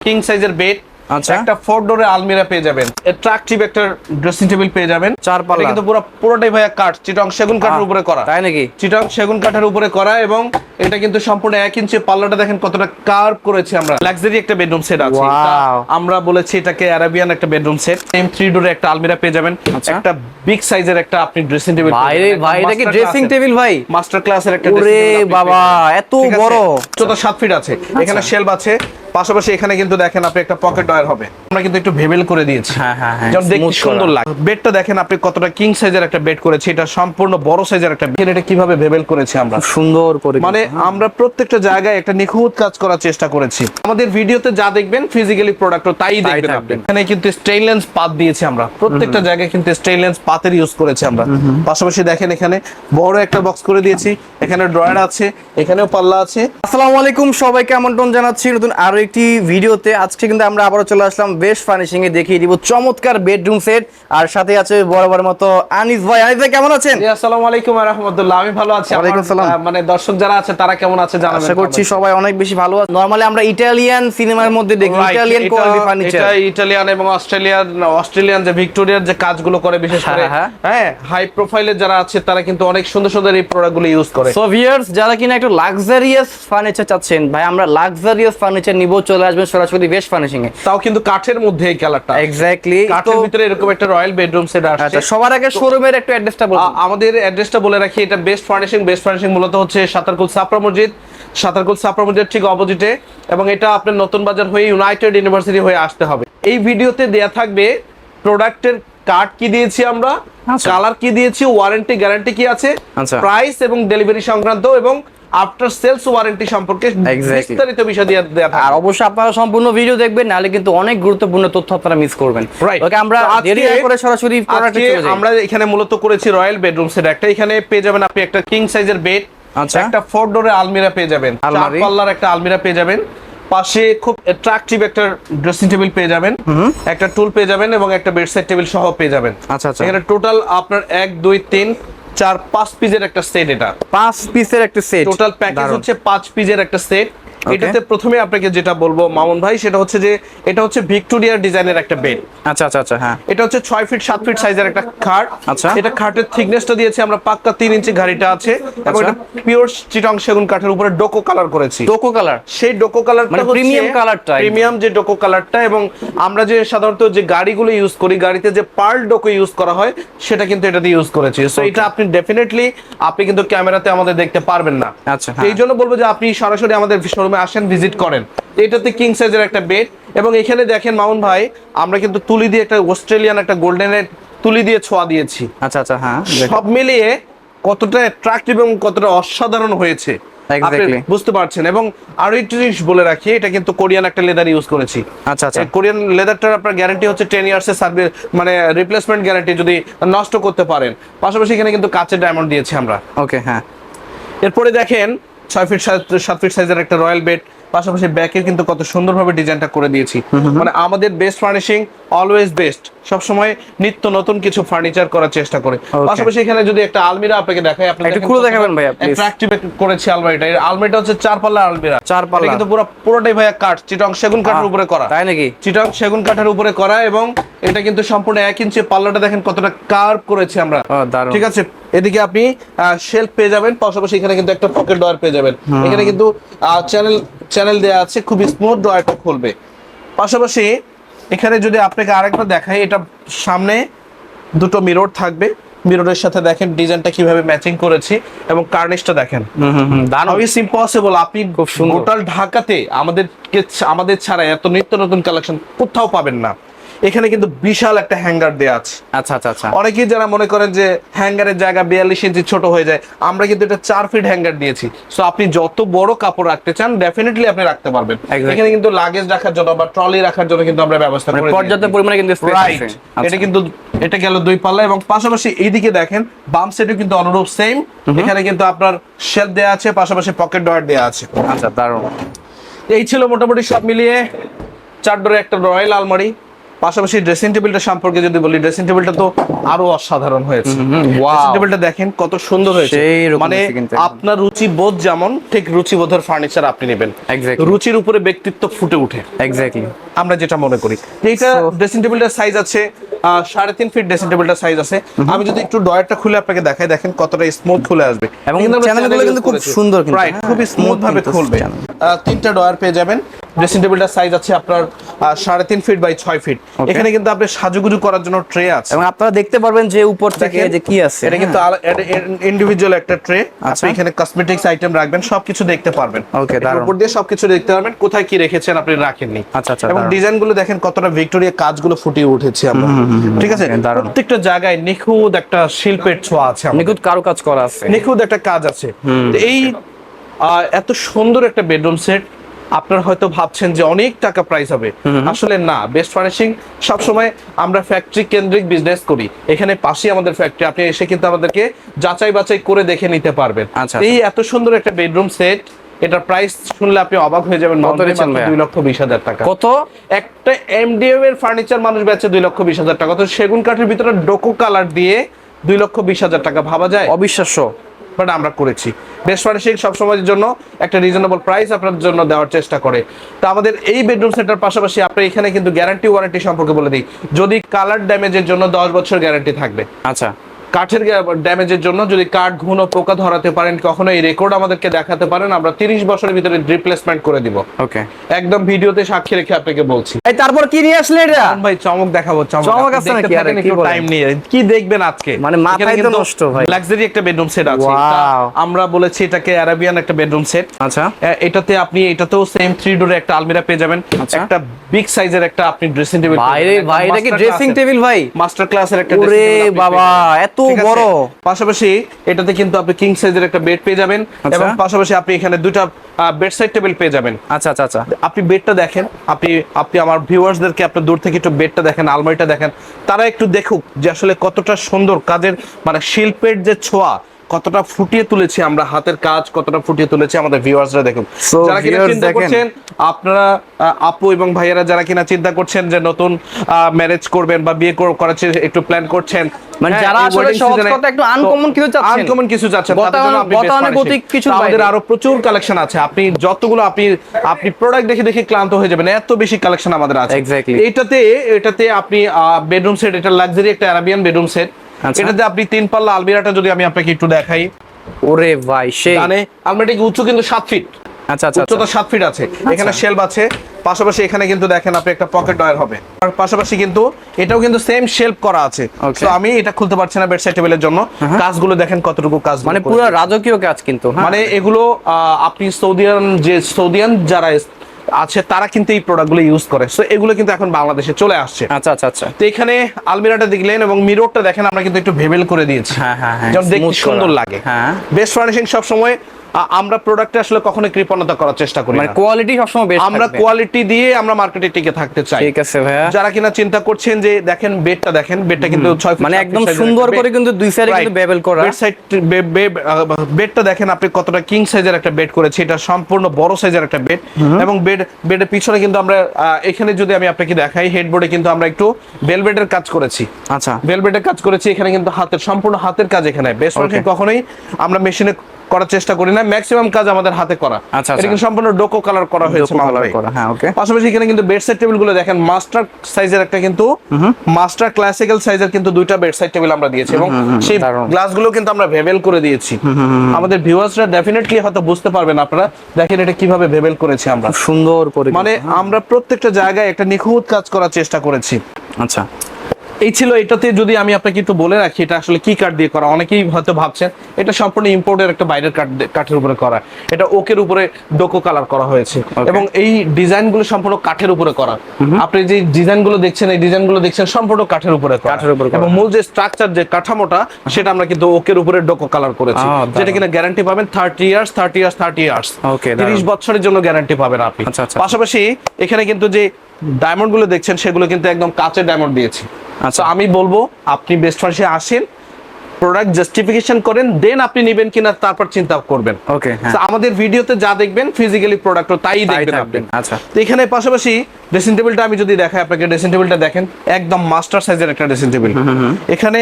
King সাইজের bed আচ্ছা। একটা ফোর ডোরে আলমিরা পেয়ে যাবেন। অ্যাট্রাকটিভ একটা ড্রেসিং টেবিল পেয়ে যাবেন। চার পাল্লা। কিন্তু পুরো পুরোটাই ভাইয়া কাঠ চিটং সেগুন কাঠের উপরে করা। তাই নাকি? চিটং সেগুন কাঠের উপরে করা এবং এটা কিন্তু সম্পূর্ণ এক ইঞ্চি পাল্লাটা দেখেন কতটা কার্ভ করেছি আমরা। লাক্সারি একটা বেডরুম সেট আছে. আমরা বলেছি এটাকে আরাবিয়ান একটা বেডরুম সেট সেম থ্রি ডোরে একটা আলমিরা পেয়ে যাবেন। আচ্ছা। একটা বিগ সাইজের একটা আপনি ড্রেসিং টেবিল ভাই ভাই এটা কি ড্রেসিং টেবিল ভাই? মাস্টার ক্লাসের একটা ওরে বাবা, এত? বড়। চোদ্দ সাত ফিট আছে। এখানে শেলফ আছে। পাশাপাশি এখানে কিন্তু দেখেন আপনি একটা পকেট ডয়ার হবে। আমরা কিন্তু একটু ভেবেল করে দিয়েছি। হ্যাঁ, হ্যাঁ, হ্যাঁ, যেমন দেখতে সুন্দর লাগে বেডটা দেখেন আপনি কতটা কিং সাইজের একটা বেড করেছি এটা সম্পূর্ণ বড় সাইজের একটা বেড এটা কীভাবে ভেবেল করেছি আমরা? সুন্দর করে মানে আমরা প্রত্যেকটা জায়গায় একটা নিখুঁত কাজ করার চেষ্টা করেছি। আমাদের ভিডিওতে যা দেখবেন ফিজিক্যালি প্রোডাক্ট তাই দেখবেন আপনি। এখানে কিন্তু স্টেইনলেস পাত দিয়েছি আমরা। প্রত্যেকটা জায়গায় কিন্তু স্টেইনলেস পাতের ইউজ করেছি আমরা। পাশাপাশি দেখেন এখানে বড় একটা বক্স করে দিয়েছি। এখানে ড্রয়ার আছে এখানেও পাল্লা আছে। আসসালামু আলাইকুম সবাইকে আমন্ত্রণ জানাচ্ছি নতুন আরও একটি ভিডিওতে আজকে কিন্তু আমরা আবারও চলে আসলাম বেস্ট ফার্নিশিং এ দেখিয়ে দিব চমৎকার বেডরুম সেট আর সাথে আছে বরাবর মতো আনিস ভাই। আনিস ভাই কেমন আছেন? আসসালামু আলাইকুম ওয়া রাহমাতুল্লাহ। আমি ভালো আছি ওয়ালাইকুম আসসালাম। মানে দর্শক যারা আছে তারা কেমন আছে জানাবেন আশা করছি সবাই অনেক বেশি ভালো আছে। নরমালি আমরা ইটালিয়ান সিনেমার মধ্যে দেখি ইটালিয়ান কোয়ালিটি ফার্নিচার এটা ইটালিয়ান এবং অস্ট্রেলিয়ান অস্ট্রেলিয়ান যে ভিক্টোরিয়ার যে কাজগুলো করে বিশেষ করে হ্যাঁ, হ্যাঁ হাই প্রোফাইলের যারা আছে তারা কিন্তু অনেক সুন্দর সুন্দর এই প্রোডাক্টগুলো ইউজ করে। সো ভিউয়ার্স যারা কিনা একটু লাক্সারিয়াস ফার্নিচার চাচ্ছেন ভাই আমরা লাক্সারিয়াস ফার্নিচার নিব চলে আসবেন সরাসরি বেস্ট ফার্নিশিং এ তাও কিন্তু কাঠের মধ্যে এই কালারটা এক্স্যাক্টলি কাঠের ভিতরে এরকম একটা রয়্যাল বেডরুম সেট আসছে। আচ্ছা সবার আগে শোরুমের একটু অ্যাড্রেসটা বলুন। আমাদের অ্যাড্রেসটা বলে রাখি এটা বেস্ট ফার্নিশিং বেস্ট ফার্নিশিং মূলত হচ্ছে সাতারকুল সাপরা মসজিদ। সাতারকুল সাপরা মসজিদ ঠিক অপোজিটে এবং এটা আপনার নতুন বাজার হয়ে ইউনাইটেড ইউনিভার্সিটি হয়ে আসতে হবে। এই ভিডিওতে দেয়া থাকবে প্রোডাক্টের কার্ড কি দিয়েছি আমরা আচ্ছা। কালার কি দিয়েছি ওয়ারেন্টি গ্যারান্টি কি আছে আচ্ছা। প্রাইস এবং ডেলিভারি সংক্রান্ত এবং আফটার সেলস ওয়ারেন্টি সম্পর্কে বিস্তারিত বিষয় দিয়ে দেয়া আর অবশ্যই আপনারা সম্পূর্ণ ভিডিও দেখবেন নাহলে কিন্তু অনেক গুরুত্বপূর্ণ তথ্য আপনারা মিস করবেন. ওকে আমরা দেরি না করে সরাসরি প্রোডাক্টে আজকে চলে যাই। আমরা এখানে মূলত করেছি রয়্যাল বেডরুম সেট একটা। এখানে পেয়ে যাবেন আপনি একটা কিং সাইজের বেড আচ্ছা। একটা ফোর ডোরে আলমিরা পেয়ে যাবেন। চার পাল্লার একটা আলমিরা পেয়ে যাবেন। পাশে খুব অ্যাট্রাকটিভ একটা ড্রেসিং টেবিল পেয়ে যাবেন। একটা টুল পেয়ে যাবেন এবং একটা বেডসাইড টেবিল সহ পেয়ে যাবেন। আচ্ছা, আচ্ছা। এখানে টোটাল আপনার এক দুই তিন চার পাঁচ পিসের একটা সেট এটা। পাঁচ পিসের একটা সেট টোটাল প্যাকেজ হচ্ছে পাঁচ পিসের একটা সেট এটাতে প্রথমে আপনাকে যেটা বলব মামুন ভাই সেটা হচ্ছে যে এটা হচ্ছে ভিক্টোরিয়ার ডিজাইনের একটা বেড আচ্ছা আচ্ছা আচ্ছা হ্যাঁ। এটা হচ্ছে ছয় ফিট সাত ফিট সাইজের একটা খাট। আচ্ছা। এটা খাটের থিকনেসটা দিয়েছি আমরা পাক্কা তিন ইঞ্চি গাড়িটা আছে। এবং আচ্ছা। এটা পিওর চিটং সেগুন কাঠের উপরে ডোকো কালার করেছি। ডোকো কালার সেই ডোকো কালারটা মানে premium colourটা একদম। প্রিমিয়াম যে ডোকো কালারটা এবং আমরা যে সাধারণত যে গাড়িগুলো ইউজ করি গাড়িতে যে পার্ল ডোকো ইউজ করা হয় সেটা কিন্তু এটা দিয়ে ইউজ করেছি সো এটা আপনি ডেফিনেটলি আপনি কিন্তু ক্যামেরাতে আমাদের দেখতে পারবেন না। আচ্ছা, হ্যাঁ। এই জন্য বলব যে আপনি সরাসরি আমাদের শোরুমে আসেন ভিজিট করেন। এটাতে কিং সাইজের একটা বেড এবং এখানে দেখেন মামুন ভাই আমরা কিন্তু তুলি দিয়ে একটা অস্ট্রেলিয়ান একটা গোল্ডেনের তুলি দিয়ে ছোঁয়া দিয়েছি। আচ্ছা আচ্ছা হ্যাঁ সব মিলিয়ে কতটা অ্যাট্রাকটিভ এবং কতটা অসাধারণ হয়েছে। বুঝতে পারছেন। এবং আরও একটু জিনিস বলে রাখি এটা কিন্তু কোরিয়ান একটা লেদার ইউজ করেছি। আচ্ছা আচ্ছা। কোরিয়ান লেদারটার আপনার গ্যারান্টি হচ্ছে টেন ইয়ার্স এর সার্ভিস মানে রিপ্লেসমেন্ট গ্যারান্টি যদি নষ্ট করতে পারেন। পাশাপাশি এখানে কিন্তু কাচের ডায়মন্ড দিয়েছি আমরা। ওকে হ্যাঁ। এরপরে দেখেন ছয় ফিট সাত ফিট সাইজের একটা রয়্যাল বেড পাশাপাশি ব্যাকের কিন্তু কত সুন্দরভাবে ডিজাইনটা করে দিয়েছি। মানে আমাদের বেস্ট ফার্নিশিং অলওয়েজ বেস্ট সবসময় নিত্য নতুন কিছু ফার্নিচার করার চেষ্টা করে। পাশাপাশি এখানে যদি একটা আলমিরা আপনাকে দেখাই আপনি একটু খুলে দেখাবেন please। অ্যাট্রাকটিভ করেছি আলমারিটা। এর আলমারিটা হচ্ছে চার পাল্লা আলমিরা। চার পাল্লা। কিন্তু পুরো পুরোটাই ভাইয়া কাঠ চিটং সেগুন কাঠের উপরে করা। তাই নাকি? চিটং সেগুন কাঠের উপরে করা এবং এটা কিন্তু সম্পূর্ণ এক ইঞ্চি পাল্লাটা দেখেন কতটা কার্ভ করেছি আমরা। ঠিক আছে? এদিকে আপনি শেলফ পেয়ে যাবেন পাশাপাশি এখানে কিন্তু একটা পকেট ডয়ার পেয়ে যাবেন। এখানে কিন্তু চ্যানেল চ্যানেল দেয়া আছে খুবই স্মুথ ডয়ারটা খুলবে। পাশাপাশি এখানে যদি আপনাকে আরেকবার দেখাই এটা সামনে দুটো মিরর থাকবে। মিররের সাথে দেখেন ডিজাইনটা কীভাবে ম্যাচিং করেছি এবং কার্নিশটা দেখেন। ইজ ইম্পসিবল আপনি। গোটাল ঢাকাতে আমাদের আমাদের ছাড়া এত নিত্য নতুন কালেকশন কোথাও পাবেন না। এখানে কিন্তু বিশাল একটা হ্যাঙ্গার দেয়া আছে। আচ্ছা আচ্ছা আচ্ছা। অনেকেই যারা মনে করেন যে হ্যাঙ্গারের জায়গা বিয়াল্লিশ ইঞ্চি ছোট হয়ে যায় আমরা কিন্তু এটা চার ফিট হ্যাঙ্গার দিয়েছি সো আপনি যত বড় কাপড় রাখতে চান ডেফিনেটলি আপনি রাখতে পারবেন। এখানে কিন্তু লাগেজ রাখার জন্য বা ট্রলি রাখার জন্য কিন্তু আমরা ব্যবস্থা মানে করে পর্যাপ্ত পরিমাণে কিন্তু স্পেস রাইট এটা কিন্তু এটা গেল দুই পাল্লা এবং পাশাপাশি এইদিকে দেখেন বাম সাইডে কিন্তু অনুরূপ সেম এখানে কিন্তু আপনার শেলফ দেয়া আছে পাশাপাশি পকেট ডয়ার দেয়া আছে। আচ্ছা দারুণ। এই ছিল মোটামুটি সব মিলিয়ে চার ডোরে একটা রয়্যাল আলমারি। পাশাপাশি ড্রেসিং টেবিলটা সম্পর্কে যদি বলি ড্রেসিং টেবিলটা তো আরও অসাধারণ হয়েছে। ড্রেসিং টেবিলটা দেখেন কত সুন্দর হয়েছে। মানে। আপনার রুচি বোধ যেমন ঠিক রুচি বোধের ফার্নিচার আপনি নেবেন। রুচির উপরে ব্যক্তিত্ব ফুটে ওঠে। এক্স্যাক্টলি আমরা যেটা মনে করি। এইটা ড্রেসিং টেবিলটার সাইজ আছে সাড়ে তিন ফিট ড্রেসিং টেবিলটার সাইজ আছে। আমি যদি একটু ডয়ারটা খুলে আপনাকে দেখাই দেখেন কতটা স্মুথ খুলে আসবে। এবং কিন্তু আমরা channel গুলো channel কিন্তু খুব সুন্দর কিন্তু, হ্যাঁ, খুবই স্মুথ ভাবে খুলবে। তিনটা ডয়ার পেয়ে যাবেন। ড্রেসিং টেবিলটার সাইজ আছে আপনার সাড়ে তিন ফিট বাই ছয় ফিট এখানে কিন্তু আপনি সাজুগুজু করার জন্য ট্রে আছে। এবং আপনারা দেখতে পারবেন যে উপর থেকে যে কি আছে। এটা কিন্তু ইন্ডিভিজুয়াল একটা ট্রে আচ্ছা। আপনি এখানে কসমেটিক্স আইটেম রাখবেন সবকিছু দেখতে পারবেন। ওকে দারুণ। উপর দিয়ে সবকিছু দেখতে পারবেন কোথায় কি রেখেছেন আপনি রাখেননি। আচ্ছা, আচ্ছা, এবং। ডিজাইনগুলো দেখেন কতটা ভিক্টোরিয়া কাজগুলো ফুটিয়ে উঠেছে আমরা। ঠিক আছে? প্রত্যেকটা জায়গায় নিখুঁত একটা শিল্পের ছোঁয়া আছে আমাদের। কারও কাজ করা আছে। নিখুঁত একটা কাজ আছে। এই আহ, এত সুন্দর একটা বেডরুম সেট আপনারা হয়তো ভাবছেন যে অনেক টাকা প্রাইস হবে। আসলে না বেস্ট ফার্নিশিং সবসময় আমরা ফ্যাক্টরি কেন্দ্রিক বিজনেস করি। এখানে পাশেই আমাদের ফ্যাক্টরি আপনি এসে কিন্তু আমাদেরকে যাচাই বাছাই করে দেখে নিতে পারবেন। আচ্ছা, এই এত সুন্দর একটা বেডরুম সেট এটার প্রাইস শুনলে আপনি অবাক হয়ে যাবেন। দুই লক্ষ বিশ হাজার টাকা। কত? একটা এমডিএম এর ফার্নিচার মানুষ বেচে দুই লক্ষ বিশ হাজার টাকা। তো সেগুন কাঠের ভিতরে ডোকো কালার দিয়ে দুই লক্ষ বিশ হাজার টাকা ভাবা যায়। অবিশ্বাস্য। বাট আমরা করেছি। বেস্ট ফার্নিশিং সবসময়ের জন্য একটা রিজনেবল প্রাইস আপনার জন্য দেওয়ার চেষ্টা করে। তো আমাদের এই বেডরুম সেটার পাশাপাশি আপনি এখানে কিন্তু গ্যারান্টি ওয়ারেন্টি সম্পর্কে বলে দিই। যদি কালার ড্যামেজের জন্য দশ বছর গ্যারান্টি থাকবে। আচ্ছা। কাঠের ড্যামেজের জন্য যদি কাঠ ঘুনো পোকা ধরাতে পারেন কখনো এই রেকর্ড আমাদেরকে দেখাতে পারেন। আমরা তিরিশ বছরের ভিতরে রিপ্লেসমেন্ট করে দিব। ওকে একদম ভিডিওতে সাক্ষী রেখে আপনাকে বলছি। এই তারপর কি নিয়ে আসলে এটা? ভাই চমক দেখাবো চমক। চমক আছে নাকি? আরে কি টাইম নিয়ে। কি দেখবেন আজকে? মানে মাথায় তো নষ্ট ভাই। লাক্সারি একটা বেডরুম সেট আছে। আমরা বলেছি এটাকে আরাবিয়ান একটা বেডরুম সেট আচ্ছা। এটাতে আপনি এটাতেও সেম থ্রি ডোরে একটা আলমিরা পেয়ে যাবেন। আচ্ছা। একটা বিগ সাইজের একটা আপনি ড্রেসিং টেবিল বাইরে ভাই এটা কি ড্রেসিং টেবিল ভাই? মাস্টার ক্লাসের একটা dressing table বাবা, এত? বড়। পাশাপাশি এটাতে কিন্তু আপনি কিং সাইজের একটা বেড পেয়ে যাবেন আচ্ছা। এবং পাশাপাশি আপনি এখানে দুটা বেড সাইড টেবিল পেয়ে যাবেন আচ্ছা আচ্ছা আচ্ছা আপনি বেডটা দেখেন আপনি আপনি আমার ভিউয়ার্সদেরকে আপনি দূর থেকে একটু বেডটা দেখেন আলমারিটা দেখেন তারা একটু দেখুক যে আসলে কতটা সুন্দর কাজের মানে শিল্পের যে ছোঁয়া কতটা ফুটিয়ে তুলেছি আমরা হাতের কাজ কতটা ফুটিয়ে তুলেছি আমাদের ভিউয়ার্সরা দেখুন যারা কিনা চিন্তা করছেন আপনারা আপু এবং ভাইয়েরা যারা কিনা চিন্তা করছেন যে নতুন ম্যারেজ করবেন বা বিয়ে করার একটু প্ল্যান করছেন মানে হ্যাঁ, যারা আসলে সহজ কথা একটু uncommon কিছু চাচ্ছেন। uncommon কিছু চাচ্ছেন তাদের জন্য আপনি best গতানুগতিক। কিছুর আমাদের আরও প্রচুর কালেকশন আছে আপনি যতগুলো আপনি আপনি প্রোডাক্ট দেখে দেখে ক্লান্ত হয়ে যাবেন এত বেশি কালেকশন আমাদের আছে. এটাতে এটাতে আপনি বেডরুম সেট এটা লাক্সারি একটা আরাবিয়ান বেডরুম সেট। এটাতে আপনি তিন পাল্লা আলমিরাটা যদি আমি আপনাকে একটু দেখাই। ওরে ভাই সেই মানে আলমিরাটি উঁচু কিন্তু সাত ফিট? আচ্ছা আচ্ছা উচ্চতা সাত ফিট আছে। এখানে শেলফ আছে। পাশাপাশি এখানে কিন্তু দেখেন আপনি একটা পকেট ডয়ার হবে। আর পাশাপাশি কিন্তু এটাও কিন্তু সেম শেলফ করা আছে। তো আমি এটা খুলতে পারছি না টেবিলের জন্য। কাজগুলো দেখেন কতটুকু কাজ মানে পুরো রাজকীয় কাজ কিন্তু হ্যাঁ? মানে এগুলো আহ, আপনি সৌদিয়ান যে সৌদিয়ান যারা আছে তারা কিন্তু এই প্রোডাক্টগুলো ইউজ করে। সো এগুলো কিন্তু এখন বাংলাদেশে চলে আসছে। আচ্ছা আচ্ছা আচ্ছা। তো এখানে আলমিরাটা দেখলেন এবং মিররটা দেখেন আমরা কিন্তু একটু ভেবেল করে দিয়েছি। হ্যাঁ, হ্যাঁ, হ্যাঁ, যেমন দেখতে সুন্দর লাগে। হ্যাঁ। বেস্ট ফার্নিশিং সব সময় আমরা প্রোডাক্টে আসলে কখনো কৃপণতা করার চেষ্টা করি মানে কোয়ালিটি সবসময় বেস্ট আমরা কোয়ালিটি দিয়ে আমরা মার্কেটে টিকে থাকতে চাই। ঠিক আছে ভাইয়া। যারা কিনা চিন্তা করছেন যে দেখেন বেডটা দেখেন বেডটা কিন্তু ছয় ফুট মানে একদম সুন্দর করে কিন্তু দুই সাইডে কিন্তু বেবেল করা। বেড সাইড বেডটা দেখেন আপনি কতটা কিং সাইজের একটা বেড করেছি এটা সম্পূর্ণ বড় সাইজের একটা বেড এবং বেড বেডের পিছনে কিন্তু আমরা এখানে যদি আমি আপনাকে দেখাই হেডবোর্ডে কিন্তু আমরা একটু বেলবেডের কাজ করেছি। আচ্ছা। বেলবেটের কাজ করেছি এখানে কিন্তু হাতের সম্পূর্ণ হাতের কাজ এখানে। বেস্ট কখনোই আমরা মেশিনে করার চেষ্টা করি না ম্যাক্সিমাম কাজ আমাদের হাতে করা। আচ্ছা, এটা আচ্ছা। কিন্তু সম্পূর্ণ ডোকো কালার করা হয়েছে। করা, হ্যাঁ, okay. পাশাপাশি এখানে কিন্তু বেড সাইড টেবিলগুলো দেখেন মাস্টার সাইজের একটা কিন্তু মাস্টার ক্লাসিক্যাল সাইজের কিন্তু দুইটা বেড সাইড টেবিল আমরা দিয়েছি এবং সেই। গ্লাসগুলো কিন্তু আমরা ভেবেল করে দিয়েছি। আমাদের ভিউয়ার্সরা ডেফিনেটলি হয়তো বুঝতে পারবেন আপনারা। দেখেন এটা কীভাবে ভেবেল করেছি আমরা। সুন্দর করে মানে আমরা প্রত্যেকটা জায়গায় একটা নিখুঁত কাজ করার চেষ্টা করেছি। আচ্ছা। এই ছিল এটাতে যদি আমি আপনাকে একটু বলে রাখি এটা আসলে কি কাঠ দিয়ে করা অনেকেই হয়তো ভাবছেন এটা সম্পূর্ণ ইম্পোর্টের একটা বাইরের কাঠ কাঠের উপরে করা। এটা ওকের উপরে ডোকো কালার করা হয়েছে। এবং এই ডিজাইনগুলো সম্পূর্ণ কাঠের উপরে করা। আপনি যে ডিজাইনগুলো দেখছেন এই ডিজাইনগুলো দেখছেন সম্পূর্ণ কাঠের উপরে কাঠের উপরে এবং মূল যে স্ট্রাকচার যে কাঠামোটা সেটা আমরা কিন্তু ওকের উপরে ডোকো কালার করেছি। যেটা কিনা গ্যারান্টি পাবেন thirty years thirty years thirty years তিরিশ বছরের জন্য গ্যারান্টি পাবেন আপনি। আচ্ছা, আচ্ছা। পাশাপাশি এখানে কিন্তু যে ডায়মন্ডগুলো দেখছেন সেগুলো কিন্তু একদম কাঁচের ডায়মন্ড দিয়েছি। আচ্ছা। আমি বলব আপনি বেস্ট ফার্সে আসেন প্রোডাক্ট জাস্টিফিকেশন করেন দেন আপনি নেবেন কিনা তারপর চিন্তা করবেন। ওকে হ্যাঁ। আমাদের ভিডিওতে যা দেখবেন ফিজিক্যালি প্রোডাক্ট তাই দেখবেন আপনি। আচ্ছা। তো এখানে পাশাপাশি ড্রেসিং টেবিলটা আমি যদি দেখাই আপনাকে ড্রেসিং টেবিলটা দেখেন একদম মাস্টার সাইজের একটা ড্রেসিং টেবিল এখানে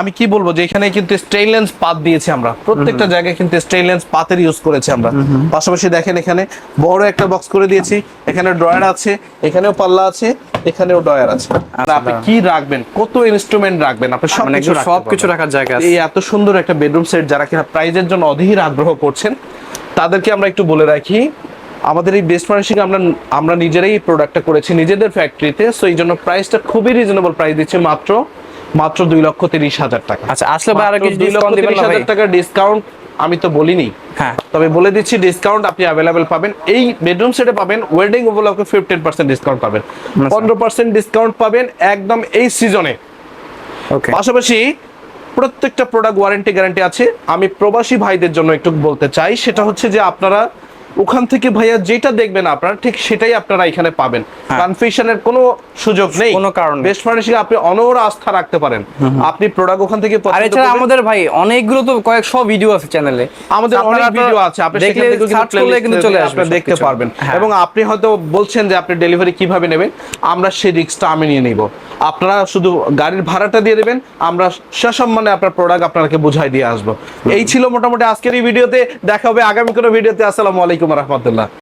আমি কি বলব যে এখানে কিন্তু স্টেইনলেস পাত দিয়েছি আমরা। প্রত্যেকটা জায়গায় কিন্তু স্টেইনলেস পাতের ইউজ করেছি আমরা। পাশাপাশি দেখেন এখানে বড় একটা বক্স করে দিয়েছি। এখানে ড্রয়ার আছে এখানেও পাল্লা আছে এখানেও ড্রয়ার আছে। আর আপনি কি রাখবেন কত ইনস্ট্রুমেন্ট রাখবেন আপনি সব মানে কিছু রাখতে সব রাখার জায়গা আছে। এই এত সুন্দর একটা বেডরুম সেট যারা কিনা প্রাইজের জন্য অধীর আগ্রহ করছেন তাদেরকে আমরা একটু বলে রাখি আমাদের এই বেস্ট ফার্নিশিং আমরা আমরা নিজেরাই এই প্রোডাক্টটা করেছি নিজেদের ফ্যাক্টরিতে সো এই জন্য প্রাইসটা খুবই রিজনেবল প্রাইস দিচ্ছে মাত্র মাত্র দুই লক্ষ তিরিশ হাজার টাকা। আচ্ছা আসলে ভাই আরও দুই লক্ষ তিরিশ হাজার টাকা ডিসকাউন্ট আমি তো বলিনি। হ্যাঁ। তবে বলে দিচ্ছি ডিসকাউন্ট আপনি অ্যাভেলেবেল পাবেন। এই বেডরুম সেটে পাবেন ওয়েডিং উপলক্ষে ফিফটিন পার্সেন্ট ডিসকাউন্ট পাবেন। আচ্ছা। পনেরো পার্সেন্ট ডিসকাউন্ট পাবেন একদম এই সিজনে ওকে পাশাপাশি প্রত্যেকটা প্রোডাক্ট ওয়ারেন্টি গ্যারান্টি আছে। আমি প্রবাসী ভাইদের জন্য একটু বলতে চাই সেটা হচ্ছে যে আপনারা ওখান থেকে ভাইয়া যেটা দেখবেন আপনারা ঠিক সেটাই আপনারা এখানে পাবেন। হ্যাঁ। কনফিউশনের কোনো সুযোগ নেই। কোনো কারণ বেস্ট ফার্নিশিং আপনি অনর আস্থা রাখতে পারেন। আপনি প্রোডাক্ট ওখান থেকে আর এছাড়া আমাদের ভাই অনেকগুলো তো কয়েক কয়েকশো ভিডিও আছে চ্যানেলে আমাদের অনেক ভিডিও আছে। আপনি দেখলে সার্চ করলে কিন্তু চলে আসবে আপনি দেখতে পারবেন। হ্যাঁ। এবং আপনি হয়তো বলছেন যে আপনি ডেলিভারি কীভাবে নেবেন। আমরা সেই রিস্কটা আমি নিয়ে নিব। আপনারা শুধু গাড়ির ভাড়াটা দিয়ে দেবেন, আমরা সসম্মানে আপনার প্রোডাক্ট আপনাকে বুঝাই দিয়ে আসব। এই ছিল মোটামুটি আজকের এই ভিডিওতে, দেখা হবে আগামী কোনো ভিডিওতে। আসসালামু আলাইকুম রহমতুল্লাহ।